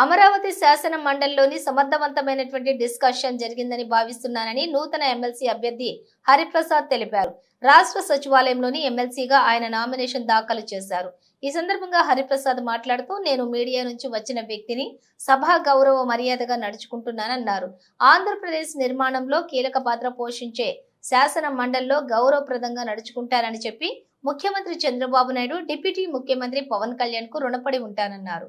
అమరావతి శాసన మండలిలోని సమర్థవంతమైనటువంటి డిస్కషన్ జరిగిందని భావిస్తున్నానని నూతన ఎమ్మెల్సీ అభ్యర్థి హరిప్రసాద్ తెలిపారు. రాష్ట్ర సచివాలయంలోని ఎమ్మెల్సీగా ఆయన నామినేషన్ దాఖలు చేశారు. ఈ సందర్భంగా హరిప్రసాద్ మాట్లాడుతూ నేను మీడియా నుంచి వచ్చిన వ్యక్తిని సభా గౌరవ మర్యాదగా నడుచుకుంటున్నానన్నారు. ఆంధ్రప్రదేశ్ నిర్మాణంలో కీలక పాత్ర పోషించే శాసన మండలిలో గౌరవప్రదంగా నడుచుకుంటారని చెప్పి ముఖ్యమంత్రి చంద్రబాబు నాయుడు డిప్యూటీ ముఖ్యమంత్రి పవన్ కళ్యాణ్కు రుణపడి ఉంటానన్నారు.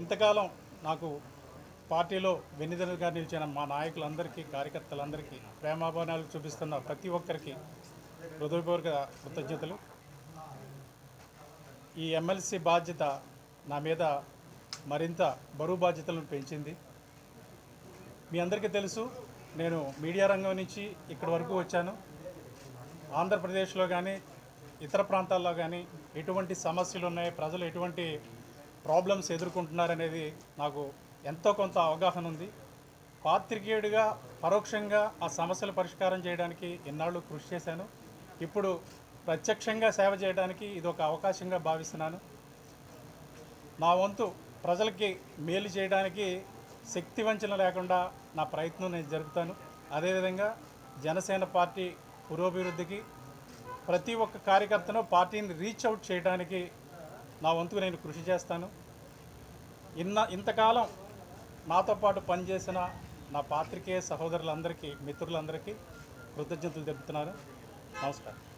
ఇంతకాలం నాకు పార్టీలో వెన్నిదలుగా నిలిచిన మా నాయకులందరికీ కార్యకర్తలందరికీ ప్రేమాభిమానాలు చూపిస్తున్న ప్రతి ఒక్కరికి హృదయపూర్వక కృతజ్ఞతలు. ఈ ఎమ్మెల్సీ బాధ్యత నా మీద మరింత బరువు బాధ్యతలను పెంచింది. మీ అందరికీ తెలుసు నేను మీడియా రంగం నుంచి ఇక్కడి వరకు వచ్చాను. ఆంధ్రప్రదేశ్లో కానీ ఇతర ప్రాంతాల్లో కానీ ఎటువంటి సమస్యలు ఉన్నాయి ప్రజలు ఎటువంటి ప్రాబ్లమ్స్ ఎదుర్కొంటున్నారనేది నాకు ఎంతో కొంత అవగాహన ఉంది. పాత్రికేయుడిగా పరోక్షంగా ఆ సమస్యలు పరిష్కారం చేయడానికి ఎన్నాళ్ళు కృషి చేశాను. ఇప్పుడు ప్రత్యక్షంగా సేవ చేయడానికి ఇది ఒక అవకాశంగా భావిస్తున్నాను. నా వంతు ప్రజలకి మేలు చేయడానికి శక్తి వంచన లేకుండా నా ప్రయత్నం నేను జరుపుతాను. అదేవిధంగా జనసేన పార్టీ పురోభివృద్ధికి ప్రతి ఒక్క కార్యకర్తను పార్టీని రీచ్ అవుట్ చేయడానికి నా వంతుకు నేను కృషి చేస్తాను. ఇన్న ఇంతకాలం నాతో పాటు పనిచేసిన నా పాత్రికేయ సహోదరులందరికీ మిత్రులందరికీ కృతజ్ఞతలు తెలుపుతున్నాను. నమస్కారం.